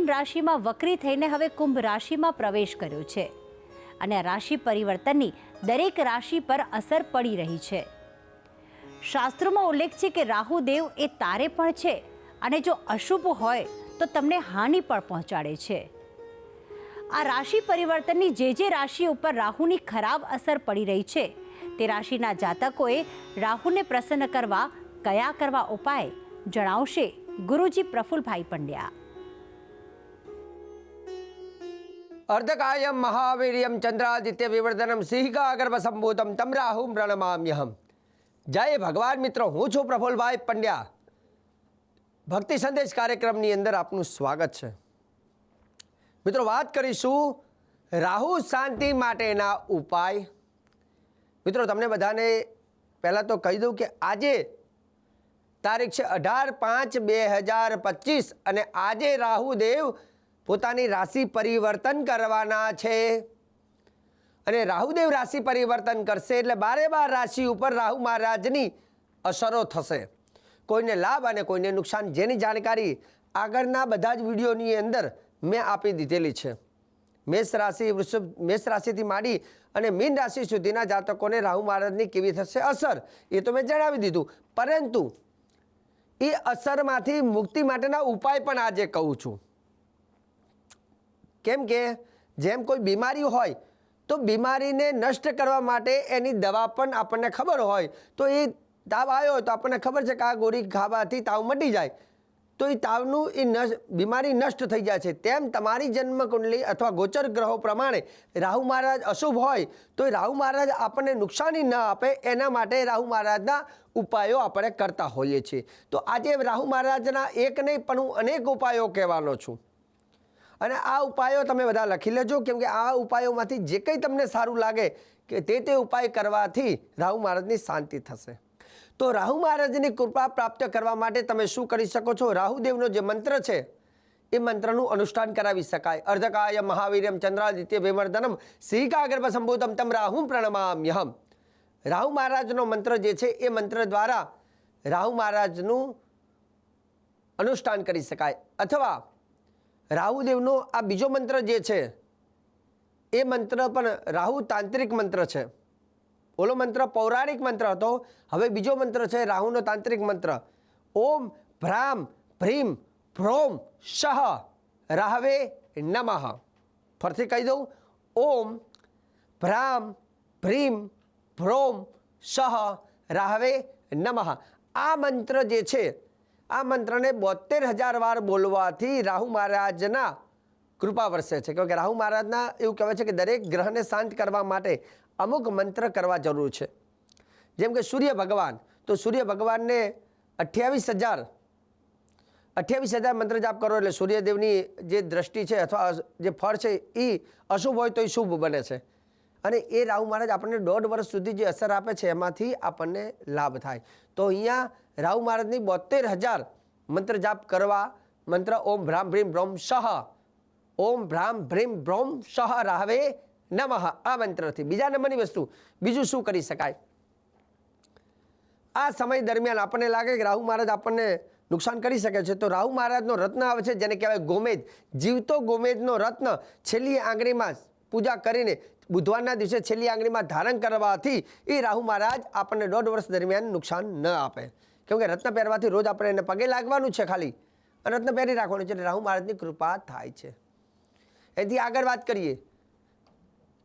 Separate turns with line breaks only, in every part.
Mean રાશિમાં વક્રી થઈને હવે કુંભ રાશિમાં પ્રવેશ કર્યો છે. અને રાશિ પરિવર્તનની દરેક રાશિ પર અસર પડી રહી છે. શાસ્ત્રોમાં ઉલ્લેખ છે કે રાહુદેવ એ તારે પણ છે અને જો અશુભ હોય તો તમને હાનિ પણ પહોંચાડે છે. આ રાશિ પરિવર્તનની જે જે રાશિ ઉપર રાહુની ખરાબ અસર પડી રહી છે તે રાશિના જાતકોએ રાહુને પ્રસન્ન કરવા, કયા કરવા ઉપાય જણાવશે ગુરુજી પ્રફુલભાઈ પંડ્યા.
અર્ધકાયમ મહાવીર્યમ ચંદ્રાદિત્ય વિવર્ધનમ સિંહગાગર્ભ સંભૂતમ તમ રાહુમ પ્રણમામ્યહમ જય ભગવાન મિત્રો હું છું પ્રફુલભાઈ પંડ્યા ભક્તિ સંદેશ કાર્યક્રમની અંદર આપનું સ્વાગત છે મિત્રો વાત કરીશું રાહુ શાંતિ માટેના ઉપાય મિત્રો તમને બધાને પહેલાં તો કહી દઉં કે આજે તારીખ છે અઢાર પાંચ બે હજાર પચીસ અને આજે રાહુદેવ પોતાની રાશિ પરિવર્તન કરવાના છે. અને રાહુદેવ રાશિ પરિવર્તન કરશે એટલે બારે બાર રાશિ ઉપર રાહુ મહારાજની અસરો થશે. કોઈને લાભ અને કોઈને નુકસાન જેની જાણકારી આગળના બધા જ વિડીયોની અંદર મેં આપી દીધેલી છે. મેષ રાશિ, વૃષભ, મેષ રાશિથી માંડી અને મીન રાશિ સુધીના જાતકોને રાહુ મહારાજની કેવી થશે અસર એ તો મેં જણાવી દીધું. પરંતુ એ અસરમાંથી મુક્તિ માટેના ઉપાય પણ આજે કહું છું. કેમ કે જેમ કોઈ બીમારી હોય, તો બીમારીને નષ્ટ કરવા માટે એની દવા પણ આપણને ખબર હોય. તો એ તાવ આવ્યો તો આપણને ખબર છે કે આ ગોળી ખાવાથી તાવ મટી જાય. તો એ તાવનું એ નશ બીમારી નષ્ટ થઈ જાય છે. તેમ તમારી જન્મ કુંડલી અથવા ગોચર ગ્રહો પ્રમાણે રાહુ મહારાજ અશુભ હોય, તો એ રાહુ મહારાજ આપણને નુકસાની ન આપે, એના માટે રાહુ મહારાજના ઉપાયો આપણે કરતા હોઈએ છીએ. તો આજે રાહુ મહારાજના એક નહીં, પણ હું અનેક ઉપાયો કહેવાનો છું. અને આ ઉપાયો તમે બધા લખી લેજો, કેમ કે આ ઉપાયોમાંથી જે કંઈ તમને સારું લાગે કે તે તે ઉપાય કરવાથી રાહુ મહારાજની શાંતિ થશે. તો રાહુ મહારાજની કૃપા પ્રાપ્ત કરવા માટે તમે શું કરી શકો છો? રાહુદેવનો જે મંત્ર છે, એ મંત્રનું અનુષ્ઠાન કરાવી શકાય. અર્ધકાય મહાવીર્યમ ચંદ્રાદિત્ય વિમર્દનમ સિંહિકાગર્ભ સંબોધમ તમ રાહુમ પ્રણમામ્યહમ. રાહુ મહારાજનો મંત્ર જે છે, એ મંત્ર દ્વારા રાહુ મહારાજનું અનુષ્ઠાન કરી શકાય. અથવા રાહુદેવનો આ બીજો મંત્ર જે છે, એ મંત્ર પણ રાહુ તાંત્રિક મંત્ર છે. ઓલો મંત્ર પૌરાણિક મંત્ર હતો, હવે બીજો મંત્ર છે રાહુનો તાંત્રિક મંત્ર. ઓમ ભ્રામ ભ્રીમ ભ્રોમ શહ રાહવે નમઃ. ફરથી કહી દઉં, ઓમ ભ્રામ ભ્રીમ ભ્રોમ શહ રાહવે નમઃ. આ મંત્ર જે છે આ મંત્રને બોતેર હજાર વાર બોલવાથી રાહુ મહારાજના કૃપા વરસે છે. કે રાહુ મહારાજના એવું કહેવાય છે કે દરેક ગ્રહને શાંત કરવા માટે અમુક મંત્ર કરવા જરૂર છે. જેમ કે સૂર્ય ભગવાન, તો સૂર્ય ભગવાનને અઠ્યાવીસ હજાર અઠ્યાવીસ હજાર મંત્ર જાપ કરો એટલે સૂર્યદેવની જે દ્રષ્ટિ છે અથવા જે ફળ છે એ અશુભ હોય તો એ શુભ બને છે. અને એ રાહુ મહારાજ આપણને દોઢ વર્ષ સુધી જે અસર આપે છે એમાંથી આપણને લાભ થાય. તો અહીંયા રાહુ મહારાજની બોતેર હજાર મંત્ર જાપ કરવા મંત્ર ઓમ ભ્રામ ભ્રીમ બ્રોમ શહ ઓમ ભ્રામ ભ્રીમ બ્રોમ શહ રાહવે નમઃ. આ મંત્રથી બીજા નંબરની વસ્તુ, બીજું શું કરી શકાય? આ સમય દરમિયાન આપણને લાગે કે રાહુ મહારાજ આપણને નુકસાન કરી શકે છે. તો રાહુ મહારાજનો રત્ન આવે છે, જેને કહેવાય ગોમેદ. જીવતો ગોમેદનો રત્ન છેલ્લી આંગળીમાં પૂજા કરીને બુધવારના દિવસે છેલ્લી આંગળીમાં ધારણ કરવાથી એ રાહુ મહારાજ આપણને દોઢ વર્ષ દરમિયાન નુકસાન ન આપે. કેમ કે રત્ન પહેરવાથી રોજ આપણે એને પગે લાગવાનું છે ખાલી. અને રત્ન પહેરી રાખવાનું છે. એટલે રાહુ મહારાજની કૃપા થાય છે. એથી આગળ વાત કરીએ.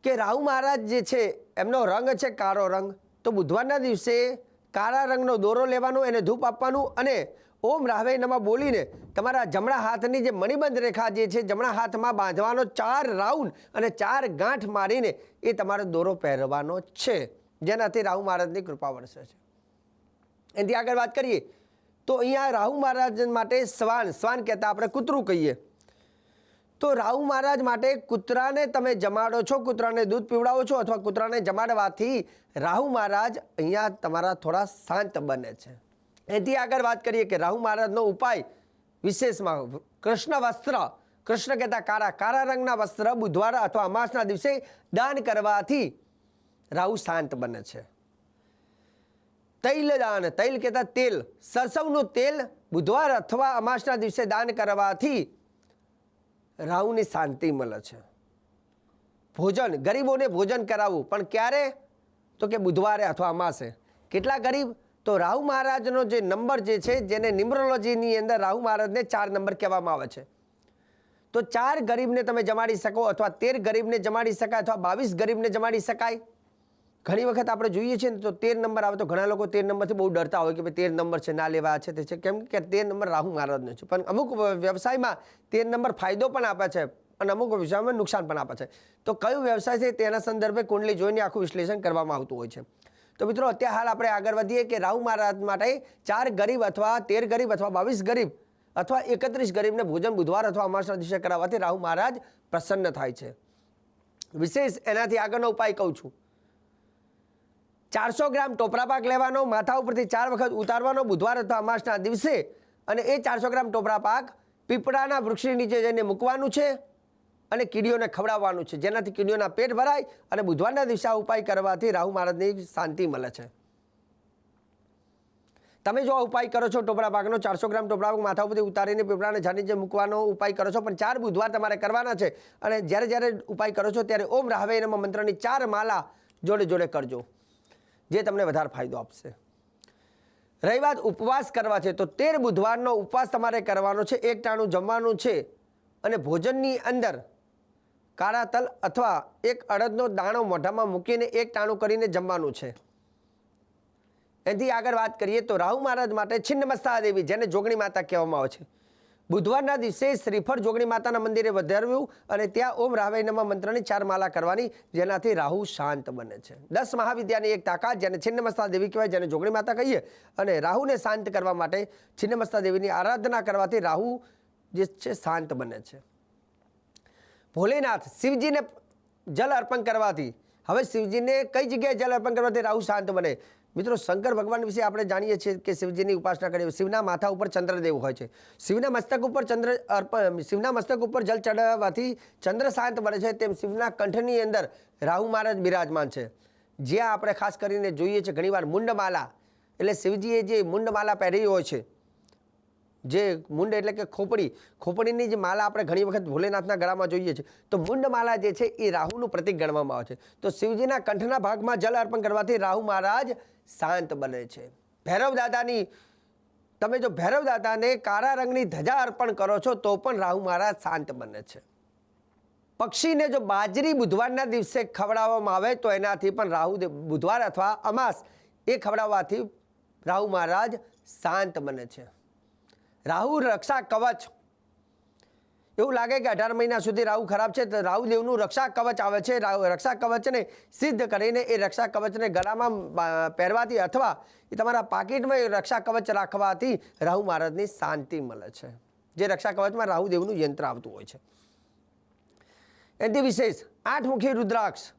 કે રાહુ મહારાજ જે છે, એમનો રંગ છે કાળો રંગ. તો બુધવારના દિવસે કાળા રંગનો દોરો લેવાનો, એને ધૂપ આપવાનું અને ઓમ રાહવે નમા બોલીને તમારા જમણા હાથની જે મણિબંધ રેખા જે છે, જમણા હાથમાં બાંધવાનો ચાર રાઉન્ડ અને ચાર ગાંઠ મારીને એ તમારો દોરો પહેરવાનો છે. જેનાથી રાહુ મહારાજની કૃપા વરસે છે. એનાથી આગળ વાત કરીએ, તો અહીંયા રાહુ મહારાજ માટે શ્વાન શ્વાન કહેતા આપણે કૂતરું કહીએ. તો રાહુ મહારાજ માટે કૂતરાને તમે જમાડો છો, કૂતરાને દૂધ પીવડાવો છો અથવા કૂતરાને જમાડવાથી રાહુ મહારાજ અહીંયા તમારા થોડા શાંત બને છે. એથી આગળ વાત કરીએ કે રાહુ મહારાજનો ઉપાય વિશેષમાં કૃષ્ણ વસ્ત્ર, કૃષ્ણ કહેતા કાળા કાળા રંગના વસ્ત્ર બુધવાર અથવા અમાસના દિવસે દાન કરવાથી રાહુ શાંત બને છે. તૈલ દાન, તૈલ કહેતા તેલ. સરસવનું તેલ બુધવાર અથવા અમાસના દિવસે દાન કરવાથી રાહુની શાંતિ મળે છે. ભોજન, ગરીબોને ભોજન કરાવવું. પણ ક્યારે? તો કે બુધવારે અથવા અમાસે. કેટલા ગરીબ? તો રાહુ મહારાજનો જે નંબર જે છે, જેને ન્યુમરોલોજીની અંદર રાહુ મહારાજને ચાર નંબર કહેવામાં આવે છે. તો ચાર ગરીબને તમે જમાડી શકો અથવા તેર ગરીબને જમાડી શકાય અથવા બાવીસ ગરીબને જમાડી શકાય? ઘણી વખત આપણે જોઈએ છીએ ને તો તેર નંબર આવે તો ઘણા લોકો તેર નંબરથી બહુ ડરતા હોય કે ભાઈ તેર નંબર છે, ના લેવા છે તે છે. કેમ કે તેર નંબર રાહુ મહારાજનો છે. પણ અમુક વ્યવસાયમાં તેર નંબર ફાયદો પણ આપે છે અને અમુક વ્યવસાયમાં નુકસાન પણ આપે છે. તો કયો વ્યવસાય છે તેના સંદર્ભે કુંડલી જોઈને આખું વિશ્લેષણ કરવામાં આવતું હોય છે. તો મિત્રો, અત્યારે હાલ આપણે આગળ વધીએ કે રાહુ મહારાજ માટે ચાર ગરીબ અથવા તેર ગરીબ અથવા બાવીસ ગરીબ અથવા એકત્રીસ ગરીબને ભોજન બુધવાર અથવા અમાસના દિવસે કરાવવાથી રાહુ મહારાજ પ્રસન્ન થાય છે. વિશેષ એનાથી આગળનો ઉપાય કહું છું. ચારસો ગ્રામ ટોપરા પાક લેવાનો, માથા ઉપરથી ચાર વખત ઉતારવાનો, બુધવાર અથવા અમાસના દિવસે. અને એ ચારસો ગ્રામ ટોપરા પાક પીપળાના વૃક્ષની નીચે જઈને મૂકવાનું છે અને કીડીઓને ખવડાવવાનું છે. જેનાથી કીડીઓના પેટ ભરાય અને બુધવારના દિવસે ઉપાય કરવાથી રાહુ મહારાજની શાંતિ મળે છે. તમે જો આ ઉપાય કરો છો ટોપરા પાકનો, ચારસો ગ્રામ ટોપરા પાક માથા ઉપરથી ઉતારીને પીપળાને ઝાડ નીચે મૂકવાનો ઉપાય કરો છો, પણ ચાર બુધવાર તમારે કરવાના છે. અને જ્યારે જ્યારે ઉપાય કરો છો ત્યારે ઓમ રાહવે એના મંત્રની ચાર માલા જોડે જોડે કરજો. જે તમને વધારે ફાયદો આપશે. રહી વાત ઉપવાસ કરવા છે, તો તેર બુધવારનો ઉપવાસ તમારે કરવાનો છે, એક ટાણું જમવાનું છે અને ભોજનની અંદર કાળા તલ અથવા એક અડદનો દાણો મોઢામાં મૂકીને એક ટાણું કરીને જમવાનું છે. એથી આગળ વાત કરીએ તો રાહુ મહારાજ માટે છિન્નમસ્તા દેવી, જેને જોગણી માતા કહેવામાં આવે છે. બુધવારના દિવસે શ્રીફળ જોગણી માતાના મંદિરે વધારવ્યું અને ત્યાં ઓમ રાહવૈનમા મંત્રની ચાર માલા કરવાની, જેનાથી રાહુ શાંત બને છે. દસ મહાવિદ્યાની એક તાકાત, જેને છિન્નમસ્તા દેવી કહેવાય, જેને જોગણી માતા કહીએ, અને રાહુને શાંત કરવા માટે છિન્નમસ્તા દેવીની આરાધના કરવાથી રાહુ જે છે, શાંત બને છે. ભોલેનાથ શિવજીને જલ અર્પણ કરવાથી, હવે શિવજીને કઈ જગ્યાએ જલ અર્પણ કરવાથી રાહુ શાંત બને? મિત્રો, શંકર ભગવાન વિશે આપણે જાણીએ છીએ કે શિવજીની ઉપાસના કરીએ શિવના માથા ઉપર ચંદ્રદેવ હોય છે. શિવના મસ્તક ઉપર ચંદ્ર અર્પણ, શિવના મસ્તક ઉપર જલ ચડાવવાથી ચંદ્ર શાંત બને છે, તેમ શિવના કંઠની અંદર રાહુ મહારાજ બિરાજમાન છે. જ્યાં આપણે ખાસ કરીને જોઈએ છીએ ઘણીવાર મુંડમાલા, એટલે શિવજીએ જે મુંડમાલા પહેરી હોય છે, જે મુંડ એટલે કે ખોપડી, ખોપડીની જે માલા આપણે ઘણી વખત ભોલેનાથના ગળામાં જોઈએ છીએ, તો મુંડ માલા જે છે એ રાહુનું પ્રતિક ગણવામાં આવે છે. તો શિવજીના કંઠના ભાગમાં જલ અર્પણ કરવાથી રાહુ મહારાજ શાંત બને છે. ભૈરવ દાદાની તમે જો ભૈરવ દાદાને કાળા રંગની ધજા અર્પણ કરો છો, તો પણ રાહુ મહારાજ શાંત બને છે. પક્ષીને જો બાજરી બુધવારના દિવસે ખવડાવવામાં આવે, તો એનાથી પણ રાહુ બુધવાર અથવા અમાસ, એ ખવડાવવાથી રાહુ મહારાજ શાંત બને છે. રાહુ રક્ષા કવચ એવું લાગે કે અઢાર મહિના સુધી રાહુ ખરાબ છે તો રાહુદેવનું રક્ષા કવચ આવે છે રક્ષા કવચને સિદ્ધ કરીને એ રક્ષા કવચને ગળામાં પહેરવાથી અથવા એ તમારા પાકીટમાં એ રક્ષા કવચ રાખવાથી રાહુ મહારાજની શાંતિ મળે છે. જે રક્ષા કવચમાં રાહુદેવનું યંત્ર આવતું હોય છે. એથી વિશેષ આઠમુખી રુદ્રાક્ષ.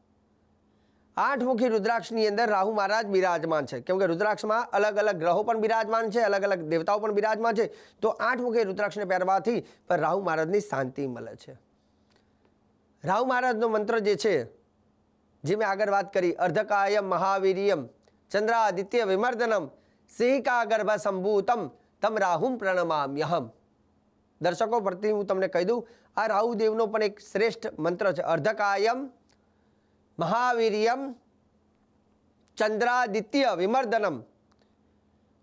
આઠમુખી રુદ્રાક્ષની અંદર રાહુ મહારાજ બિરાજમાન છે. કેમ કે રુદ્રાક્ષમાં અલગ અલગ ગ્રહો પણ બિરાજમાન છે, અલગ અલગ દેવતાઓ પણ બિરાજમાન છે. તો આઠમુખી રુદ્રાક્ષને પહેરવાથી પણ રાહુ મહારાજની શાંતિ મળે છે. રાહુ મહારાજનો મંત્ર જે છે, જે મેં આગળ વાત કરી, અર્ધકાયમ મહાવીર્યમ ચંદ્રાદિત્ય વિમર્દનમ સિંહિકા ગર્ભ સંભૂતમ તમ રાહુમ પ્રણમામ્યહમ. દર્શકો પરથી હું તમને કહી દઉં, આ રાહુદેવનો પણ એક શ્રેષ્ઠ મંત્ર છે. અર્ધકાયમ મહાવીર્યમ ચંદ્રાદિત્ય વિમર્દનમ.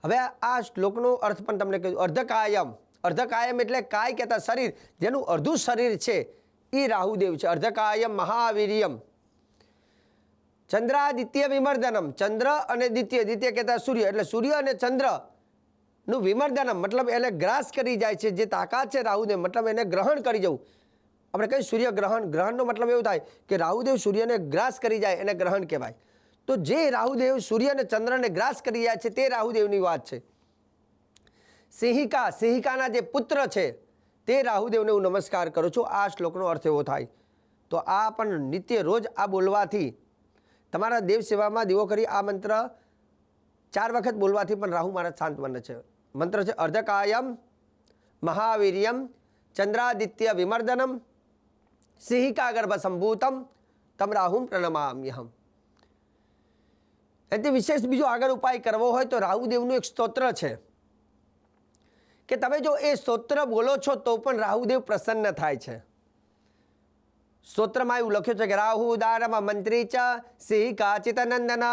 હવે આ શ્લોકનો અર્થ પણ તમને કહ્યું અર્ધકાયમ. અર્ધકાયમ એટલે કાય કહેતા શરીર. જેનું અર્ધું શરીર છે એ રાહુદેવ છે. અર્ધકાયમ, મહાવીર્યમ. ચંદ્રાદિત્ય વિમર્દનમ. ચંદ્ર અને દિત્ય દિત્ય કહેતા સૂર્ય. એટલે સૂર્ય અને ચંદ્રનું વિમર્દનમ. મતલબ એને ગ્રાસ કરી જાય છે. જે તાકાત છે રાહુદેવ, મતલબ એને ગ્રહણ કરી જવું. આપણે કહીએ સૂર્ય ગ્રહણ ગ્રહણનો મતલબ એવું થાય કે રાહુદેવ સૂર્યને ગ્રાસ કરી જાય એને ગ્રહણ કહેવાય. તો જે રાહુદેવ સૂર્ય અને ચંદ્રને ગ્રાસ કરી જાય છે તે રાહુદેવની વાત છે. સિંહિકા, સિંહિકાના જે પુત્ર છે તે રાહુદેવને હું નમસ્કાર કરું છું. આ શ્લોકનો અર્થ એવો થાય. તો આ પણ નિત્ય રોજ આ બોલવાથી તમારા દેવ સેવામાં દીવો કરી આ મંત્ર ચાર વખત બોલવાથી પણ રાહુ મહારાજ શાંત બને છે. મંત્ર છે અર્ધકાયમ, મહાવીર્યમ, ચંદ્રાદિત્ય વિમર્દનમ સિંહિકા ગર્ભસંભૂતમ તમ રાહુમ પ્રણમામ્યહમ. એથી વિશેષ બીજો આગળ ઉપાય કરવો હોય તો રાહુદેવનું એક સ્તોત્ર છે. કે તમે જો એ સ્તોત્ર બોલો છો તો પણ રાહુદેવ પ્રસન્ન થાય છે. સ્તોત્રમાં એવું લખ્યું છે કે રાહુ દાનવ મંત્રી ચ સિંહ કાચિત નંદન.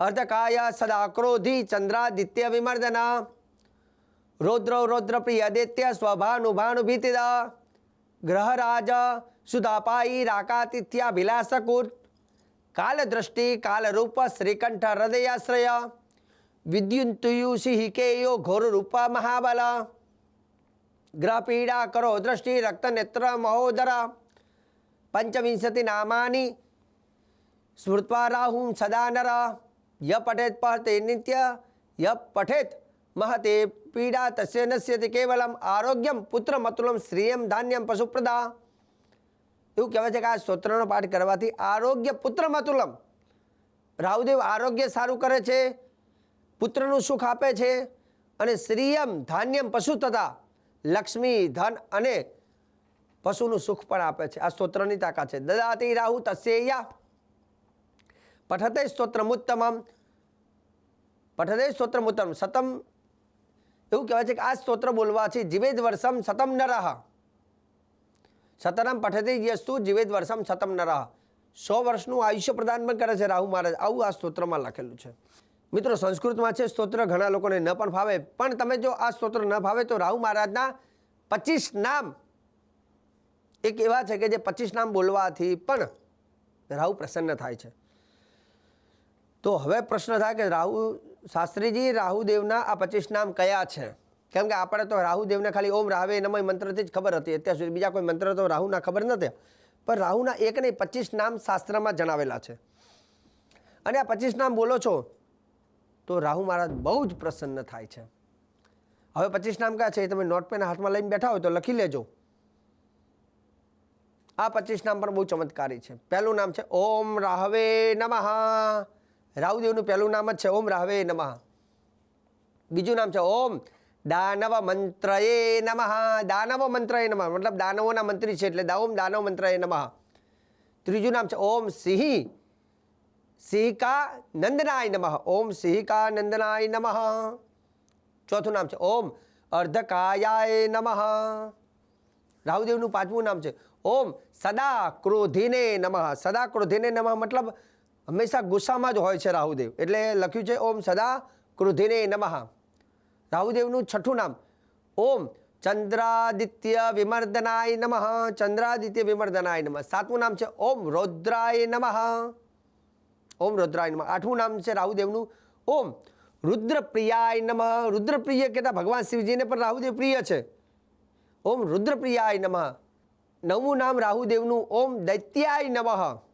અર્ધકાય સદાક્રોધી ચંદ્રાદિત્ય વિમર્દના. રૌદ્ર રૌદ્ર પ્રિય દૈત્ય સ્વભાનુભાનુ ભીતિદ ગ્રહરાજ સુધાપાઈ રાકાતિથ્યા વિલાસકુટ કાલદ્રષ્ટિ કાલરૂપ શ્રીકંઠ હૃદયાશ્રય વિદ્યુન્તુયુ સિંહિકેયો ઘોર રૂપા મહાબલ ગ્રહપીડા કરો દ્રષ્ટિ રક્તનેત્ર મહોદરા પંચવિંશતિ નામાની સ્મૃત્વા રાહું સદા નર ય પઠેત પહતે નિત્ય ય પઠેત મહતે પીડા તસ્ય નશ્યતિ કેવલમ આરોગ્યમ પુત્ર મતુલમ શ્રિયમ ધાન્યમ પશુપ્રદા એવું કહેવાય છે કે આ સ્તોત્રનો પાઠ કરવાથી આરોગ્ય પુત્ર મતુલમ રાહુદેવ આરોગ્ય સારું કરે છે પુત્રનું સુખ આપે છે અને શ્રીયમ ધાન્યમ પશુ તથા લક્ષ્મી ધન અને પશુનું સુખ પણ આપે છે આ સ્તોત્રની તાકાત છે દદાતી રાહુ તસ્યૈયા પઠતે સ્તોત્રમુત્તમમ પઠતે સ્તોત્રમુત્તમ સતમ એવું કહેવાય છે કે આ સ્તોત્ર બોલવાથી જીવેદ વર્ષમ સતમ ન સતરામ પઠતી પઠતે યસ્તુ જીવેદ વર્ષમ સતમ ન રહ સો વર્ષનું આયુષ્ય પ્રદાન પણ કરે છે રાહુ મહારાજ. આવું આ સ્તોત્રમાં લખેલું છે. મિત્રો, સંસ્કૃતમાં છે સ્તોત્ર ઘણા લોકોને ન પણ ફાવે. પણ તમે જો આ સ્તોત્ર ન ફાવે તો રાહુ મહારાજના પચીસ નામ એક એવા છે કે જે પચીસ નામ બોલવાથી પણ રાહુ પ્રસન્ન થાય છે. તો હવે પ્રશ્ન થાય કે રાહુ શાસ્ત્રીજી રાહુદેવના આ પચીસ નામ કયા છે? કેમ કે આપણે તો રાહુદેવને ખાલી ઓમ રાહવે નમય મંત્રથી જ ખબર હતી. અત્યાર સુધી બીજા કોઈ મંત્ર તો રાહુના ખબર નથી પણ રાહુના એક નહીં, પચીસ નામ શાસ્ત્રમાં જણાવેલા છે. અને આ પચીસ નામ બોલો છો, તો રાહુ મહારાજ બહુ જ પ્રસન્ન થાય છે. હવે પચીસ નામ કયા છે એ તમે નોટ પેન હાથમાં લઈને બેઠા હોય તો લખી લેજો. આ પચીસ નામ પણ બહુ ચમત્કારી છે. પહેલું નામ છે, ઓમ રાહવે નમઃ. રાહુદેવનું પહેલું નામ જ છે ઓમ રાહવે નમઃ. બીજું નામ છે ઓમ દાનવ મંત્રયે નમઃ. દાનવ મંત્રયે નમઃ. મતલબ દાનવોના મંત્રી છે એટલે ઓમ દાનવ મંત્રયે નમઃ. ત્રીજું નામ છે ઓમ સિંહ. સિંહિકા નંદનાય નમઃ. ઓમ સિંહિકા નંદનાય નમઃ. ચોથું નામ છે ઓમ અર્ધકાયાય નમઃ. રાહુદેવનું પાંચમું નામ છે ઓમ સદા ક્રોધીને નમઃ. સદા ક્રોધીને નમઃ મતલબ હંમેશા ગુસ્સામાં જ હોય છે રાહુદેવ. એટલે લખ્યું છે, ઓમ સદા ક્રોધીને નમઃ. રાહુદેવનું છઠ્ઠું નામ, ઓમ ચંદ્રાદિત્ય વિમર્દનાય નમઃ. ચંદ્રાદિત્ય વિમર્દનાય નમઃ. સાતમું નામ છે, ઓમ રૌદ્રાય નમઃ. ઓમ રુદ્રાય નમઃ. આઠમું નામ છે રાહુદેવનું, ઓમ રુદ્રપ્રિયાય નમઃ. રુદ્રપ્રિય કહેતા ભગવાન શિવજીને પણ રાહુદેવ પ્રિય છે. ઓમ રુદ્રપ્રિયાય નમઃ. નવમું નામ રાહુદેવનું, ઓમ દૈત્યાય નમઃ.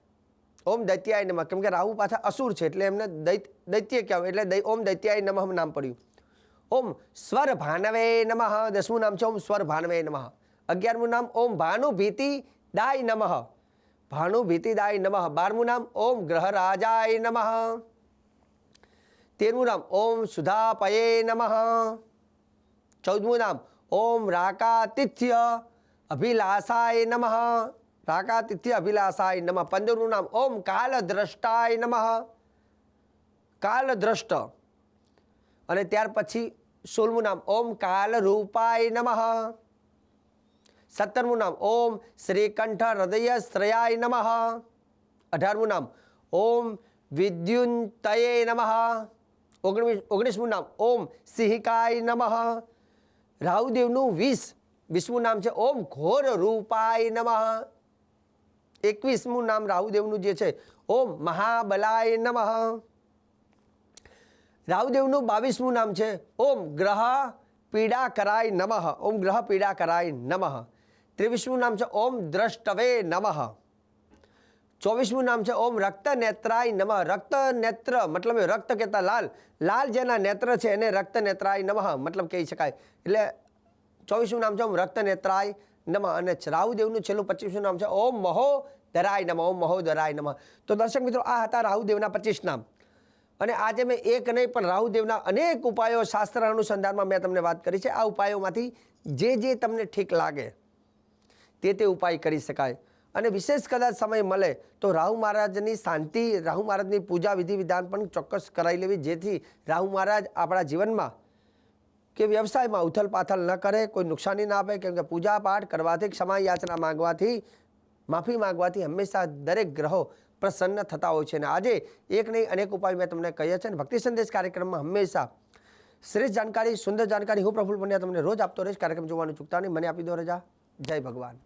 ઓમ દૈત્યાય નમઃ. કેમ કે રાહુ પાછા અસુર છે, એટલે એમને દૈત દૈત્ય કહેવાય, એટલે ઓમ દૈત્યાય નમઃ નામ પડ્યું. ઓમ સ્વર ભાનવે નમઃ. દસમું નામ છે, ઓમ સ્વર ભાનવે નમઃ. અગિયારમું નામ, ઓમ ભાનુ ભીતિ દાય નમઃ. ભાનુ ભીતિ દાય નમઃ. બારમું નામ, ઓમ ગ્રહરાજાય નમઃ. તેરમું નામ, ઓમ સુધાપયે નમઃ. ચૌદમું નામ, ઓમ રાકાતિથ્ય અભિલાષાય નમઃ. રાકાતિથ્ય અભિલાષાય નમઃ પંદરનું નામ ઓમ કાલદ્રષ્ટાય નમઃ કાલદ્રષ્ટ અને ત્યાર પછી સોળમું નામ ઓમ કાલરૂપાય નમઃ। સત્તરમું નામ ઓમ શ્રીકંઠ હૃદય શ્રયાય નમઃ। અઢારમું નામ ઓમ વિદ્યુંતયે નમઃ। ઓગણીસ ઓગણીસમું નામ ઓમ સિંહિકાય નમઃ। રાહુદેવનું વીસ વિષ્ણુ નામ છે, ઓમ ઘોર રૂપાય નમઃ। એકવીસમું નામ રાહુદેવનું જે છે, ઓમ મહાબલાય નમઃ. રાહુદેવનું બાવીસમું નામ છે, ઓમ ગ્રહ પીડા કરાય નમઃ, ઓમ ગ્રહ પીડા કરાય નમઃ. ત્રેવીસમું નામ છે, ઓમ દ્રષ્ટવે નમઃ. ચોવીસમું નામ છે, ઓમ રક્ત નેત્રાય નમઃ. રક્ત નેત્ર મતલબ રક્ત કહેતા લાલ. લાલ જેના નેત્ર છે, એને રક્ત નેત્રાય નમઃ મતલબ કહી શકાય. એટલે ચોવીસમું નામ છે, ઓમ રક્ત નેત્રાય નમઃ અને રાહુદેવનું છેલ્લું પચીસનું નામ છે ઓમ મહો ધરાય નમ, ઓમ મહો ધરાય નમઃ. તો દર્શક મિત્રો, આ હતા રાહુદેવના પચીસ નામ. અને આજે મેં એક નહીં, પણ રાહુદેવના અનેક ઉપાયો શાસ્ત્ર અનુસંધાનમાં મેં તમને વાત કરી છે. આ ઉપાયોમાંથી જે જે તમને ઠીક લાગે, તે તે ઉપાય કરી શકાય. અને વિશેષ કદાચ સમય મળે, તો રાહુ મહારાજની શાંતિ, રાહુ મહારાજની પૂજા વિધિ વિધાન પણ ચોક્કસ કરાવી લેવી, જેથી રાહુ મહારાજ આપણા જીવનમાં કે વ્યવસાયમાં ઉથલ પાથલ ન કરે, કોઈ નુકસાની ના આપે, કેમ કે પૂજા પાઠ કરવાથી ક્ષમા યાચના માંગવાથી, માફી માંગવાથી હંમેશા દરેક ગ્રહો પ્રસન્ન થતા હોય છે. અને આજે એક નહીં, અનેક ઉપાય મેં તમને કહ્યા છે અને ભક્તિ સંદેશ કાર્યક્રમમાં હંમેશા શ્રેષ્ઠ જાણકારી, સુંદર જાણકારી હું પ્રફુલ પંડ્યા તમને રોજ આપતો રહીશ. કાર્યક્રમ જોવાનું ચૂકતા નહીં. મને આપી દો રજા. જય ભગવાન.